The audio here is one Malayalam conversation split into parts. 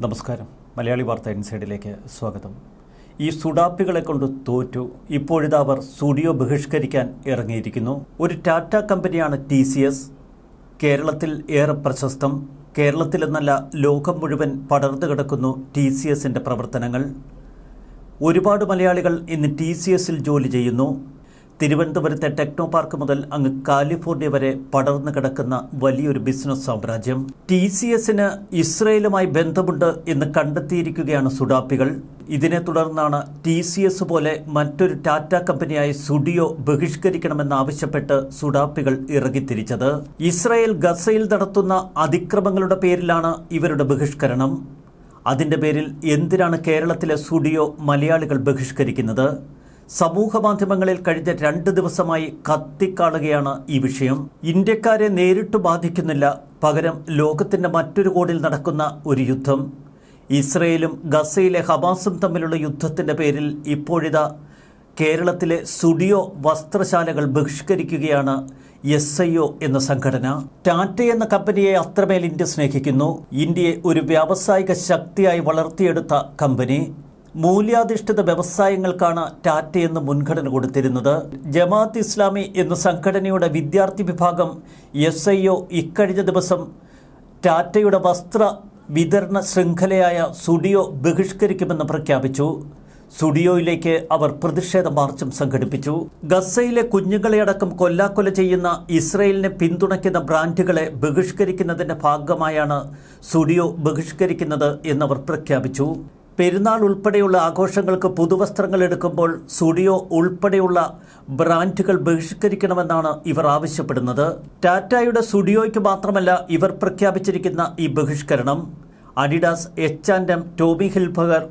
നമസ്കാരം. മലയാളി വാർത്ത ഇൻസൈഡിലേക്ക് സ്വാഗതം. ഈ സുഡാപ്പികളെ കൊണ്ട് തോറ്റു. ഇപ്പോഴിതാ അവർ സ്റ്റുഡിയോ ബഹിഷ്കരിക്കാൻ ഇറങ്ങിയിരിക്കുന്നു. ഒരു ടാറ്റ കമ്പനിയാണ് ടി സി എസ്. കേരളത്തിൽ ഏറെ പ്രശസ്തം. കേരളത്തിലെന്നല്ല ലോകം മുഴുവൻ പടർന്നു കിടക്കുന്നു ടി സി എസിന്റെ പ്രവർത്തനങ്ങൾ. ഒരുപാട് മലയാളികൾ ഇന്ന് ടി സി എസിൽ ജോലി ചെയ്യുന്നു. തിരുവനന്തപുരത്തെ ടെക്നോ പാർക്ക് മുതൽ അങ്ങ് കാലിഫോർണിയ വരെ പടർന്നു കിടക്കുന്ന വലിയൊരു ബിസിനസ് സാമ്രാജ്യം. ടി സി എസിന് ഇസ്രയേലുമായി ബന്ധമുണ്ട് എന്ന് കണ്ടെത്തിയിരിക്കുകയാണ് സുഡാപ്പികൾ. ഇതിനെ തുടർന്നാണ് ടി സി എസ് പോലെ മറ്റൊരു ടാറ്റ കമ്പനിയായ സുഡിയോ ബഹിഷ്കരിക്കണമെന്നാവശ്യപ്പെട്ട് സുഡാപ്പികൾ ഇറങ്ങിത്തിരിച്ചത് ഇസ്രയേൽ ഗസയിൽ നടത്തുന്ന അതിക്രമങ്ങളുടെ പേരിലാണ് ഇവരുടെ ബഹിഷ്കരണം. അതിന്റെ പേരിൽ എന്തിനാണ് കേരളത്തിലെ സുഡിയോ മലയാളികൾ ബഹിഷ്കരിക്കുന്നത്? സമൂഹ മാധ്യമങ്ങളിൽ കഴിഞ്ഞ രണ്ട് ദിവസമായി കത്തിക്കാളുകയാണ് ഈ വിഷയം. ഇന്ത്യക്കാരെ നേരിട്ട് ബാധിക്കുന്നില്ല. പകരം ലോകത്തിന്റെ മറ്റൊരു കോണിൽ നടക്കുന്ന ഒരു യുദ്ധം. ഇസ്രയേലും ഗസയിലെ ഹമാസും തമ്മിലുള്ള യുദ്ധത്തിന്റെ പേരിൽ ഇപ്പോഴിതാ കേരളത്തിലെ സുഡിയോ വസ്ത്രശാലകൾ ബഹിഷ്കരിക്കുകയാണ് എസ് ഐ ഒ എന്ന സംഘടന. ടാറ്റ എന്ന കമ്പനിയെ അത്രമേൽ ഇന്ത്യ സ്നേഹിക്കുന്നു. ഇന്ത്യയെ ഒരു വ്യാവസായിക ശക്തിയായി വളർത്തിയെടുത്ത കമ്പനി. മൂല്യാധിഷ്ഠിത വ്യവസായങ്ങൾക്കാണ് ടാറ്റയെന്ന് മുൻഗണന കൊടുത്തിരുന്നത്. ജമാഅത്ത് ഇസ്ലാമി എന്ന സംഘടനയുടെ വിദ്യാർത്ഥി വിഭാഗം എസ് ഐ ഒ ഇക്കഴിഞ്ഞ ദിവസം ടാറ്റയുടെ വസ്ത്ര വിതരണ ശൃംഖലയായ സുഡിയോ ബഹിഷ്കരിക്കുമെന്ന് പ്രഖ്യാപിച്ചു. സുഡിയോയിലേക്ക് അവർ പ്രതിഷേധ മാർച്ചും സംഘടിപ്പിച്ചു. ഗസയിലെ കുഞ്ഞുങ്ങളെയടക്കം കൊല്ലാക്കൊല ചെയ്യുന്ന ഇസ്രയേലിനെ പിന്തുണയ്ക്കുന്ന ബ്രാൻഡുകളെ ബഹിഷ്കരിക്കുന്നതിന്റെ ഭാഗമായാണ് സുഡിയോ ബഹിഷ്കരിക്കുന്നത് എന്നവർ പ്രഖ്യാപിച്ചു. പെരുന്നാൾ ഉൾപ്പെടെയുള്ള ആഘോഷങ്ങൾക്ക് പുതുവസ്ത്രങ്ങൾ എടുക്കുമ്പോൾ സുഡിയോ ഉൾപ്പെടെയുള്ള ബ്രാൻഡുകൾ ബഹിഷ്കരിക്കണമെന്നാണ് ഇവർ ആവശ്യപ്പെടുന്നത്. ടാറ്റയുടെ സുഡിയോയ്ക്ക് മാത്രമല്ല ഇവർ പ്രഖ്യാപിച്ചിരിക്കുന്ന ഈ ബഹിഷ്കരണം. Adidas H and M Tommy Hilfiger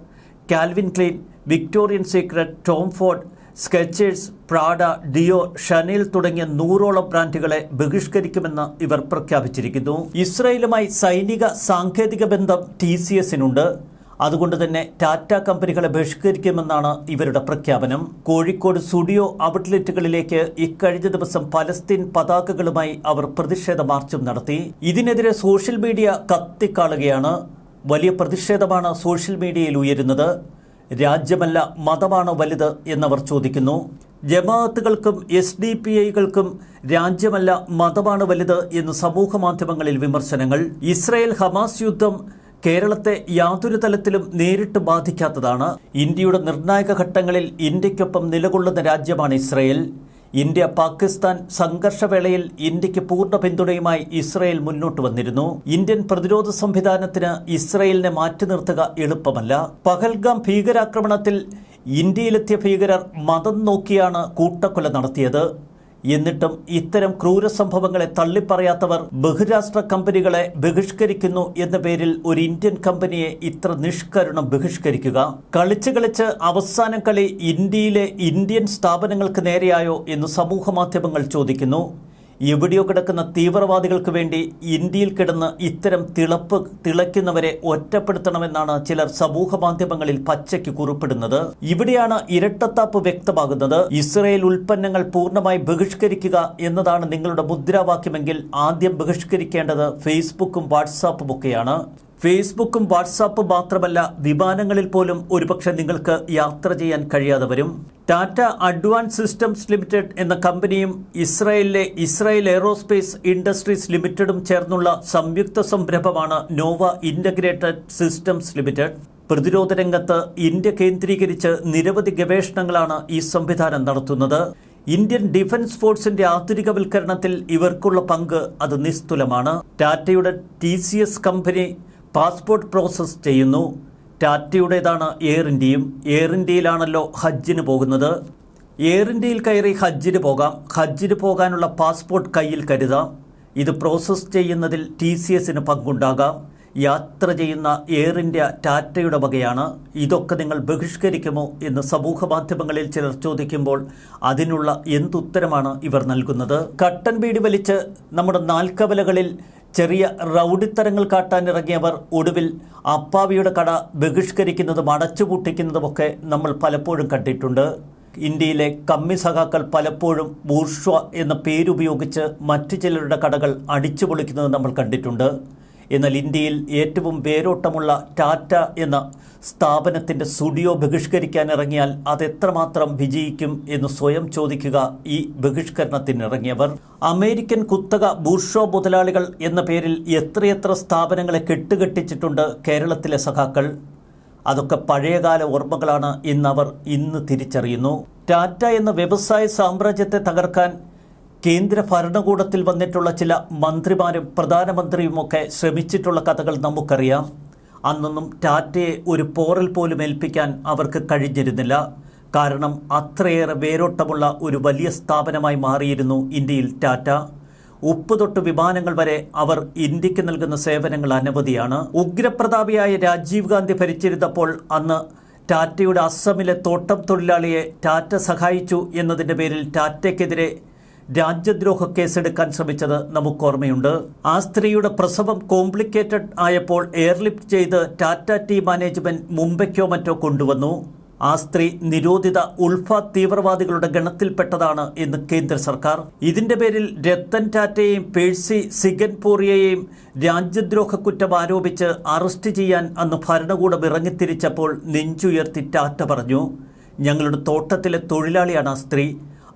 Calvin Klein Victorian Secret Tom Ford Skechers Prada Dior Chanel തുടങ്ങിയ നൂറോളം ബ്രാൻഡുകളെ ബഹിഷ്കരിക്കുമെന്ന് ഇവർ പ്രഖ്യാപിച്ചിരിക്കുന്നു. ഇസ്രയേലുമായി സൈനിക സാങ്കേതിക ബന്ധം ടി സി എസിനുണ്ട്. അതുകൊണ്ട് തന്നെ ടാറ്റ കമ്പനികളെ ബഹിഷ്കരിക്കുമെന്നാണ് ഇവരുടെ പ്രഖ്യാപനം. കോഴിക്കോട് സ്റ്റുഡിയോ ഔട്ട്ലെറ്റുകളിലേക്ക് ഇക്കഴിഞ്ഞ ദിവസം പലസ്തീൻ പതാകകളുമായി അവർ പ്രതിഷേധ മാർച്ചും നടത്തി. ഇതിനെതിരെ സോഷ്യൽ മീഡിയ കത്തിക്കാളുകയാണ്. വലിയ പ്രതിഷേധമാണ് സോഷ്യൽ മീഡിയയിൽ ഉയരുന്നത്. രാജ്യമല്ല മതമാണ് വലുത് എന്നവർ ചോദിക്കുന്നു. ജമാഅത്തുകൾക്കും എസ് ഡി പി ഐകൾക്കും രാജ്യമല്ല മതമാണ് വലുത് എന്ന് സമൂഹ മാധ്യമങ്ങളിൽ വിമർശനങ്ങൾ. ഇസ്രയേൽ ഹമാസ് യുദ്ധം കേരളത്തെ യാതൊരു തലത്തിലും നേരിട്ട് ബാധിക്കാത്തതാണ്. ഇന്ത്യയുടെ നിർണായക ഘട്ടങ്ങളിൽ ഇന്ത്യക്കൊപ്പം നിലകൊള്ളുന്ന രാജ്യമാണ് ഇസ്രയേൽ. ഇന്ത്യ പാകിസ്ഥാൻ സംഘർഷവേളയിൽ ഇന്ത്യയ്ക്ക് പൂർണ പിന്തുണയുമായി ഇസ്രയേൽ മുന്നോട്ട് വന്നിരുന്നു. ഇന്ത്യൻ പ്രതിരോധ സംവിധാനത്തിന് ഇസ്രയേലിനെ മാറ്റി നിർത്തുക എളുപ്പമല്ല. പഹൽഗാം ഭീകരാക്രമണത്തിൽ ഇന്ത്യയിലെത്തിയ ഭീകരർ മതം നോക്കിയാണ് കൂട്ടക്കൊല നടത്തിയത്. എന്നിട്ടും ഇത്തരം ക്രൂര സംഭവങ്ങളെ തള്ളിപ്പറയാത്തവർ ബഹുരാഷ്ട്ര കമ്പനികളെ ബഹിഷ്കരിക്കുന്നു എന്ന പേരിൽ ഒരു ഇന്ത്യൻ കമ്പനിയെ ഇത്ര നിഷ്കരുണം ബഹിഷ്കരിക്കുക. കളിച്ച് കളിച്ച് അവസാനം കളി ഇന്ത്യയിലെ ഇന്ത്യൻ സ്ഥാപനങ്ങൾക്ക് നേരെയായോ എന്ന് സമൂഹ മാധ്യമങ്ങൾ ചോദിക്കുന്നു. എവിടെയോ കിടക്കുന്ന തീവ്രവാദികൾക്ക് വേണ്ടി ഇന്ത്യയിൽ കിടന്ന് ഇത്തരം തിളപ്പ് തിളയ്ക്കുന്നവരെ ഒറ്റപ്പെടുത്തണമെന്നാണ് ചിലർ സമൂഹ മാധ്യമങ്ങളിൽ പച്ചയ്ക്ക് കുറിപ്പിടുന്നത്. ഇവിടെയാണ് ഇരട്ടത്താപ്പ് വ്യക്തമാകുന്നത്. ഇസ്രയേൽ ഉൽപ്പന്നങ്ങൾ പൂർണമായി ബഹിഷ്കരിക്കുക എന്നതാണ് നിങ്ങളുടെ മുദ്രാവാക്യമെങ്കിൽ ആദ്യം ബഹിഷ്കരിക്കേണ്ടത് ഫേസ്ബുക്കും വാട്സാപ്പും ഒക്കെയാണ് ഫേസ്ബുക്കും വാട്സാപ്പും മാത്രമല്ല വിമാനങ്ങളിൽ പോലും ഒരുപക്ഷെ നിങ്ങൾക്ക് യാത്ര ചെയ്യാൻ കഴിയാതെ വരും. ടാറ്റ അഡ്വാൻസ് സിസ്റ്റംസ് ലിമിറ്റഡ് എന്ന കമ്പനിയും ഇസ്രായേലിലെ ഇസ്രായേൽ എയറോസ്പേസ് ഇൻഡസ്ട്രീസ് ലിമിറ്റഡും ചേർന്നുള്ള സംയുക്ത സംരംഭമാണ് നോവ ഇന്റഗ്രേറ്റഡ് സിസ്റ്റംസ് ലിമിറ്റഡ്. പ്രതിരോധ രംഗത്ത് ഇന്ത്യ കേന്ദ്രീകരിച്ച് നിരവധി ഗവേഷണങ്ങളാണ് ഈ സംവിധാനം നടത്തുന്നത്. ഇന്ത്യൻ ഡിഫൻസ് ഫോഴ്സിന്റെ ആധുനികവൽക്കരണത്തിൽ ഇവർക്കുള്ള പങ്ക് അത് നിസ്തുലമാണ്. ടാറ്റയുടെ ടി കമ്പനി പാസ്പോർട്ട് പ്രോസസ് ചെയ്യുന്നു. ടാറ്റയുടേതാണ് എയർ ഇന്ത്യയും. എയർ ഇന്ത്യയിലാണല്ലോ ഹജ്ജിന് പോകുന്നത്. എയർ ഇന്ത്യയിൽ കയറി ഹജ്ജിന് പോകാം. ഹജ്ജിന് പോകാനുള്ള പാസ്പോർട്ട് കയ്യിൽ കരുതാം. ഇത് പ്രോസസ്സ് ചെയ്യുന്നതിൽ ടി സി എസിന് പങ്കുണ്ടാകാം. യാത്ര ചെയ്യുന്ന എയർ ഇന്ത്യ ടാറ്റയുടെ വകയാണ്. ഇതൊക്കെ നിങ്ങൾ ബഹിഷ്കരിക്കുമോ എന്ന് സമൂഹ മാധ്യമങ്ങളിൽ ചിലർ ചോദിക്കുമ്പോൾ അതിനുള്ള എന്തുത്തരമാണ് ഇവർ നൽകുന്നത്? കട്ടൻ ബീഡി വലിച്ച് നമ്മുടെ നാൽക്കവലകളിൽ ചെറിയ റൗഡിത്തരങ്ങൾ കാട്ടാനിറങ്ങിയവർ ഒടുവിൽ അപ്പാവിയുടെ കട ബഹിഷ്കരിക്കുന്നതും അടച്ചുപൂട്ടിക്കുന്നതുമൊക്കെ നമ്മൾ പലപ്പോഴും കണ്ടിട്ടുണ്ട്. ഇന്ത്യയിലെ കമ്മി സഖാക്കൾ പലപ്പോഴും ബൂർഷ്വ എന്ന പേരുപയോഗിച്ച് മറ്റു ചിലരുടെ കടകൾ അടിച്ചു പൊളിക്കുന്നത് നമ്മൾ കണ്ടിട്ടുണ്ട്. എന്നാൽ ഇന്ത്യയിൽ ഏറ്റവും വേരോട്ടമുള്ള ടാറ്റ എന്ന സ്ഥാപനത്തിന്റെ സ്റ്റുഡിയോ ബഹിഷ്കരിക്കാൻ ഇറങ്ങിയാൽ അതെത്രമാത്രം വിജയിക്കും എന്ന് സ്വയം ചോദിക്കുക ഈ ബഹിഷ്കരണത്തിനിറങ്ങിയവർ. അമേരിക്കൻ കുത്തക ബൂർഷോ മുതലാളികൾ എന്ന പേരിൽ എത്രയെത്ര സ്ഥാപനങ്ങളെ കെട്ടുകെട്ടിച്ചിട്ടുണ്ട് കേരളത്തിലെ സഖാക്കൾ. അതൊക്കെ പഴയകാല ഓർമ്മകളാണ് ഇന്നവർ ഇന്ന് തിരിച്ചറിയുന്നു. ടാറ്റ എന്ന വ്യവസായ സാമ്രാജ്യത്തെ തകർക്കാൻ കേന്ദ്ര ഭരണകൂടത്തിൽ വന്നിട്ടുള്ള ചില മന്ത്രിമാരും പ്രധാനമന്ത്രിയുമൊക്കെ ശ്രമിച്ചിട്ടുള്ള കഥകൾ നമുക്കറിയാം. അന്നൊന്നും ടാറ്റയെ ഒരു പോറൽ പോലും ഏൽപ്പിക്കാൻ അവർക്ക് കഴിഞ്ഞിരുന്നില്ല. കാരണം അത്രയേറെ വേരോട്ടമുള്ള ഒരു വലിയ സ്ഥാപനമായി മാറിയിരുന്നു ഇന്ത്യയിൽ ടാറ്റ. ഉപ്പ് തൊട്ട് വിമാനങ്ങൾ വരെ അവർ ഇന്ത്യയ്ക്ക് നൽകുന്ന സേവനങ്ങൾ അനവധിയാണ്. ഉഗ്രപ്രതാപിയായ രാജീവ് ഗാന്ധി ഭരിച്ചിരുന്നപ്പോൾ അന്ന് ടാറ്റയുടെ അസമിലെ തോട്ടം തൊഴിലാളിയെ ടാറ്റ സഹായിച്ചു എന്നതിന്റെ പേരിൽ ടാറ്റയ്ക്കെതിരെ രാജ്യദ്രോഹ കേസെടുക്കാൻ ശ്രമിച്ചത് നമുക്ക് ഓർമ്മയുണ്ട് ആ സ്ത്രീയുടെ പ്രസവം കോംപ്ലിക്കേറ്റഡ് ആയപ്പോൾ എയർലിഫ്റ്റ് ചെയ്ത് ടാറ്റ ടീ മാനേജ്മെന്റ് മുംബൈക്കോ മറ്റോ കൊണ്ടുവന്നു. ആ സ്ത്രീ നിരോധിത ഉൾഫ തീവ്രവാദികളുടെ ഗണത്തിൽപ്പെട്ടതാണ് എന്ന് കേന്ദ്ര സർക്കാർ. ഇതിന്റെ പേരിൽ രത്തൻ ടാറ്റയെയും പേഴ്സി സിഗൻപൂറിയെയും രാജ്യദ്രോഹ കുറ്റം ആരോപിച്ച് അറസ്റ്റ് ചെയ്യാൻ അന്ന് ഭരണകൂടം ഇറങ്ങിത്തിരിച്ചപ്പോൾ നെഞ്ചുയർത്തി ടാറ്റ പറഞ്ഞു ഞങ്ങളുടെ തോട്ടത്തിലെ തൊഴിലാളിയാണ് ആ സ്ത്രീ.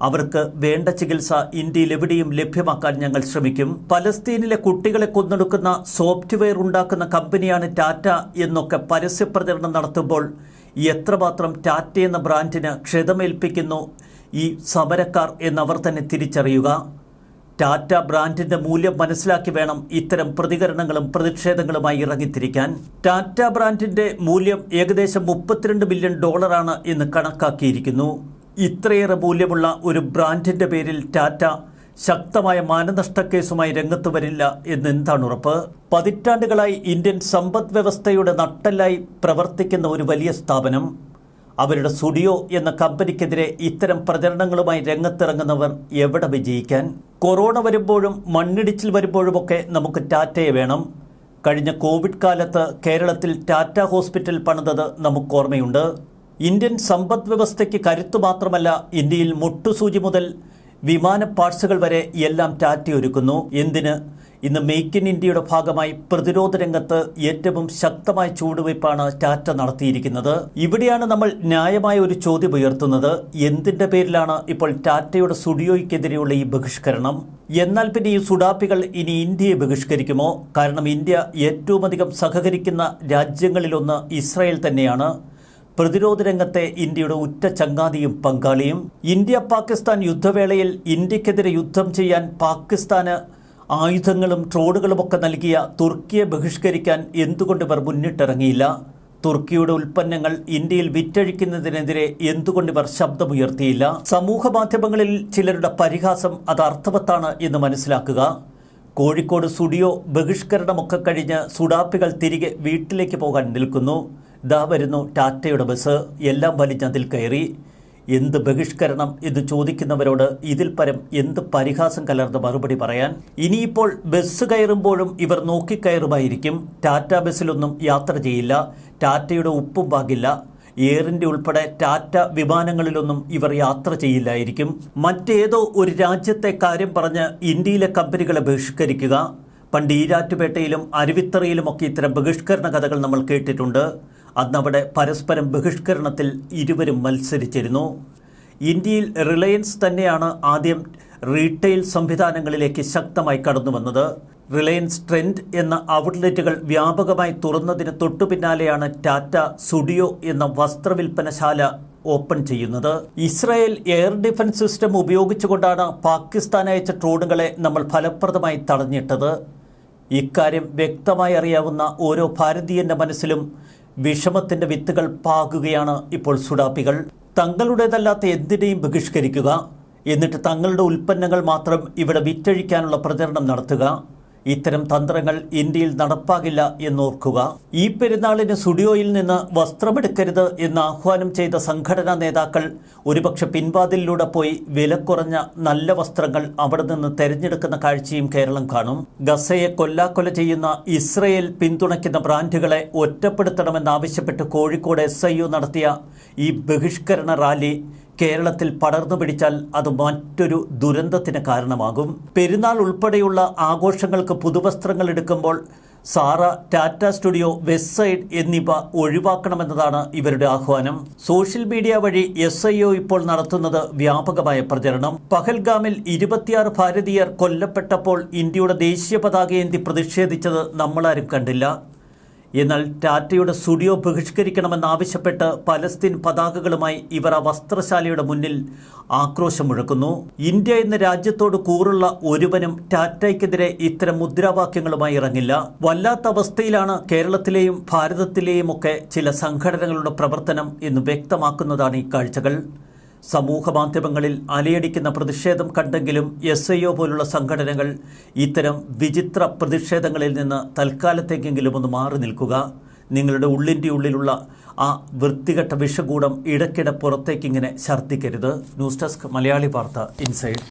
അവർക്ക് വേണ്ട ചികിത്സ ഇന്ത്യയിൽ എവിടെയും ലഭ്യമാക്കാൻ ഞങ്ങൾ ശ്രമിക്കും. പലസ്തീനിലെ കുട്ടികളെ കൊന്നെടുക്കുന്ന സോഫ്റ്റ്വെയർ ഉണ്ടാക്കുന്ന കമ്പനിയാണ് ടാറ്റ എന്നൊക്കെ പരസ്യപ്രചരണം നടത്തുമ്പോൾ എത്രമാത്രം ടാറ്റ എന്ന ബ്രാൻഡിന് ക്ഷതമേൽപ്പിക്കുന്നു ഈ സമരക്കാർ എന്നവർ തന്നെ തിരിച്ചറിയുക. ടാറ്റ ബ്രാൻഡിന്റെ മൂല്യം മനസ്സിലാക്കി വേണം ഇത്തരം പ്രതികരണങ്ങളും പ്രതിഷേധങ്ങളുമായി ഇറങ്ങിത്തിരിക്കാൻ. ടാറ്റ ബ്രാൻഡിന്റെ മൂല്യം ഏകദേശം മുപ്പത്തിരണ്ട് ബില്യൺ ഡോളറാണ് എന്ന് കണക്കാക്കിയിരിക്കുന്നു. ഇത്രയേറെ മൂല്യമുള്ള ഒരു ബ്രാൻഡിന്റെ പേരിൽ ടാറ്റ ശക്തമായ മാനനഷ്ടക്കേസുമായി രംഗത്ത് വരില്ല എന്ന് എന്താണ് ഉറപ്പ്? പതിറ്റാണ്ടുകളായി ഇന്ത്യൻ സമ്പദ് വ്യവസ്ഥയുടെ നട്ടെല്ലായി പ്രവർത്തിക്കുന്ന ഒരു വലിയ സ്ഥാപനം അവരുടെ സുഡിയോ എന്ന കമ്പനിക്കെതിരെ ഇത്തരം പ്രചരണങ്ങളുമായി രംഗത്തിറങ്ങുന്നവർ എവിടെ വിജയിക്കാൻ? കൊറോണ വരുമ്പോഴും മണ്ണിടിച്ചിൽ വരുമ്പോഴുമൊക്കെ നമുക്ക് ടാറ്റയെ വേണം. കഴിഞ്ഞ കോവിഡ് കാലത്ത് കേരളത്തിൽ ടാറ്റ ഹോസ്പിറ്റൽ പണിതത് നമുക്ക് ഓർമ്മയുണ്ട്. ഇന്ത്യൻ സമ്പദ് വ്യവസ്ഥയ്ക്ക് കരുത്തു മാത്രമല്ല ഇന്ത്യയിൽ മുട്ടുസൂചി മുതൽ വിമാന പാർട്സുകൾ വരെ എല്ലാം ടാറ്റയൊരുക്കുന്നു. എന്തിന്? ഇന്ന് മെയ്ക്ക് ഇൻ ഇന്ത്യയുടെ ഭാഗമായി പ്രതിരോധ രംഗത്ത് ഏറ്റവും ശക്തമായ ചൂടുവയ്പ്പാണ് ടാറ്റ നടത്തിയിരിക്കുന്നത്. ഇവിടെയാണ് നമ്മൾ ന്യായമായ ഒരു ചോദ്യം ഉയർത്തുന്നത്. എന്തിന്റെ പേരിലാണ് ഇപ്പോൾ ടാറ്റയുടെ സുഡിയോയ്ക്കെതിരെയുള്ള ഈ ബഹിഷ്കരണം? എന്നാൽ പിന്നെ ഈ സുഡാപ്പികൾ ഇനി ഇന്ത്യയെ ബഹിഷ്കരിക്കുമോ? കാരണം ഇന്ത്യ ഏറ്റവുമധികം സഹകരിക്കുന്ന രാജ്യങ്ങളിലൊന്ന് ഇസ്രായേൽ തന്നെയാണ്. പ്രതിരോധ രംഗത്തെ ഇന്ത്യയുടെ ഉറ്റ ചങ്ങാതിയും പങ്കാളിയും ഇന്ത്യ പാകിസ്ഥാൻ യുദ്ധവേളയിൽ ഇന്ത്യക്കെതിരെ യുദ്ധം ചെയ്യാൻ പാകിസ്ഥാന് ആയുധങ്ങളും ട്രോണുകളുമൊക്കെ നൽകിയ തുർക്കിയെ ബഹിഷ്കരിക്കാൻ എന്തുകൊണ്ട് ഇവർ മുന്നിട്ടിറങ്ങിയില്ല? തുർക്കിയുടെ ഉൽപ്പന്നങ്ങൾ ഇന്ത്യയിൽ വിറ്റഴിക്കുന്നതിനെതിരെ എന്തുകൊണ്ട് ഇവർ ശബ്ദമുയർത്തിയില്ല? സമൂഹ മാധ്യമങ്ങളിൽ ചിലരുടെ പരിഹാസം അത് അർത്ഥവത്താണ് എന്ന് മനസ്സിലാക്കുക. കോഴിക്കോട് സ്റ്റുഡിയോ ബഹിഷ്കരണമൊക്കെ കഴിഞ്ഞ് സുഡാപ്പികൾ തിരികെ വീട്ടിലേക്ക് പോകാൻ നിൽക്കുന്നു. ദാ വരുന്നു ടാറ്റയുടെ ബസ്. എല്ലാം വലിഞ്ഞതിൽ കയറി. എന്ത് ബഹിഷ്കരണം എന്ന് ചോദിക്കുന്നവരോട് ഇതിൽ പരം എന്ത് പരിഹാസം കലർന്ന മറുപടി പറയാൻ? ഇനിയിപ്പോൾ ബസ് കയറുമ്പോഴും ഇവർ നോക്കിക്കയറുമായിരിക്കും. ടാറ്റ ബസ്സിലൊന്നും യാത്ര ചെയ്യില്ല. ടാറ്റയുടെ ഉപ്പും പാകില്ല ഇന്ത്യ ഉൾപ്പെടെ ടാറ്റ വിമാനങ്ങളിലൊന്നും ഇവർ യാത്ര ചെയ്യില്ലായിരിക്കും. മറ്റേതോ ഒരു രാജ്യത്തെ കാര്യം പറഞ്ഞ് ഇന്ത്യയിലെ കമ്പനികളെ ബഹിഷ്കരിക്കുക. പണ്ട് ഈരാറ്റുപേട്ടയിലും അരുവിത്തറയിലുമൊക്കെ ഇത്തരം ബഹിഷ്കരണ കഥകൾ നമ്മൾ കേട്ടിട്ടുണ്ട്. അന്നവിടെ പരസ്പരം ബഹിഷ്കരണത്തിൽ ഇരുവരും മത്സരിച്ചിരുന്നു. ഇന്ത്യയിൽ റിലയൻസ് തന്നെയാണ് ആദ്യം റീറ്റെയിൽ സംവിധാനങ്ങളിലേക്ക് ശക്തമായി കടന്നു വന്നത് റിലയൻസ് ട്രെൻഡ് എന്ന ഔട്ട്ലെറ്റുകൾ വ്യാപകമായി തുറന്നതിന് തൊട്ടു പിന്നാലെയാണ് ടാറ്റ സുഡിയോ എന്ന വസ്ത്രവിൽപ്പനശാല ഓപ്പൺ ചെയ്യുന്നത്. ഇസ്രായേൽ എയർ ഡിഫൻസ് സിസ്റ്റം ഉപയോഗിച്ചുകൊണ്ടാണ് പാകിസ്ഥാൻ അയച്ച ഡ്രോണുകളെ നമ്മൾ ഫലപ്രദമായി തടഞ്ഞിട്ടത്. ഇക്കാര്യം വ്യക്തമായി അറിയാവുന്ന ഓരോ ഭാരതീയന്റെ മനസ്സിലും വിഷമത്തിന്റെ വിത്തുകൾ പാകുകയാണ് ഇപ്പോൾ സുഡാപ്പികൾ. തങ്ങളുടേതല്ലാത്ത എന്തിനേയും ബഹിഷ്കരിക്കുക. എന്നിട്ട് തങ്ങളുടെ ഉൽപ്പന്നങ്ങൾ മാത്രം ഇവിടെ വിറ്റഴിക്കാനുള്ള പ്രചരണം നടത്തുക. ഇത്തരം തന്ത്രങ്ങൾ ഇന്ത്യയിൽ നടപ്പാകില്ല എന്നോർക്കുക. ഈ പെരുന്നാളിന് സ്റ്റുഡിയോയിൽ നിന്ന് വസ്ത്രമെടുക്കരുത് എന്ന് ആഹ്വാനം ചെയ്ത സംഘടനാ നേതാക്കൾ ഒരുപക്ഷെ പിൻവാതിലിലൂടെ പോയി വിലക്കുറഞ്ഞ നല്ല വസ്ത്രങ്ങൾ അവിടെ നിന്ന് തെരഞ്ഞെടുക്കുന്ന കാഴ്ചയും കേരളം കാണും. ഗസയെ കൊല്ലാക്കൊല ചെയ്യുന്ന ഇസ്രയേൽ പിന്തുണയ്ക്കുന്ന ബ്രാൻഡുകളെ ഒറ്റപ്പെടുത്തണമെന്നാവശ്യപ്പെട്ട് കോഴിക്കോട് എസ് നടത്തിയ ഈ ബഹിഷ്കരണ റാലി കേരളത്തിൽ പടർന്നു പിടിച്ചാൽ അത് മറ്റൊരു ദുരന്തത്തിന് കാരണമാകും. പെരുന്നാൾ ഉൾപ്പെടെയുള്ള ആഘോഷങ്ങൾക്ക് പുതുവസ്ത്രങ്ങൾ എടുക്കുമ്പോൾ സാറ ടാറ്റ സ്റ്റുഡിയോ വെബ്സൈറ്റ് എന്നിവ ഒഴിവാക്കണമെന്നതാണ് ഇവരുടെ ആഹ്വാനം. സോഷ്യൽ മീഡിയ വഴി എസ് ഐ ഒ ഇപ്പോൾ നടത്തുന്നത് വ്യാപകമായ പ്രചരണം. പഹൽഗാമിൽ ഇരുപത്തിയാറ് ഭാരതീയർ കൊല്ലപ്പെട്ടപ്പോൾ ഇന്ത്യയുടെ ദേശീയ പതാകയേന്തി പ്രതിഷേധിച്ചത് നമ്മളാരും കണ്ടില്ല. എന്നാൽ ടാറ്റയുടെ സ്റ്റുഡിയോ ബഹിഷ്കരിക്കണമെന്നാവശ്യപ്പെട്ട് പലസ്തീൻ പതാകകളുമായി ഇവർ ആ വസ്ത്രശാലയുടെ മുന്നിൽ ആക്രോശം മുഴക്കുന്നു ഇന്ത്യ എന്ന രാജ്യത്തോട് കൂറുള്ള ഒരുവനും ടാറ്റയ്ക്കെതിരെ ഇത്തരം മുദ്രാവാക്യങ്ങളുമായി ഇറങ്ങില്ല. വല്ലാത്ത അവസ്ഥയിലാണ് കേരളത്തിലെയും ഭാരതത്തിലെയും ഒക്കെ ചില സംഘടനകളുടെ പ്രവർത്തനം എന്ന് വ്യക്തമാക്കുന്നതാണ് ഈ കാഴ്ചകൾ. സമൂഹ മാധ്യമങ്ങളിൽ അലയടിക്കുന്ന പ്രതിഷേധം കണ്ടെങ്കിലും എസ് ഐ ഒ പോലുള്ള സംഘടനകൾ ഇത്തരം വിചിത്ര പ്രതിഷേധങ്ങളിൽ നിന്ന് തൽക്കാലത്തേക്കെങ്കിലും ഒന്ന് മാറി നിൽക്കുക. നിങ്ങളുടെ ഉള്ളിന്റെ ഉള്ളിലുള്ള ആ വൃത്തികെട്ട വിഷകൂടം ഇടയ്ക്കിടെ പുറത്തേക്കിങ്ങനെ ഛർദ്ദിക്കരുത്. ന്യൂസ് ഡെസ്ക് മലയാളി വാർത്ത ഇൻസൈഡ്.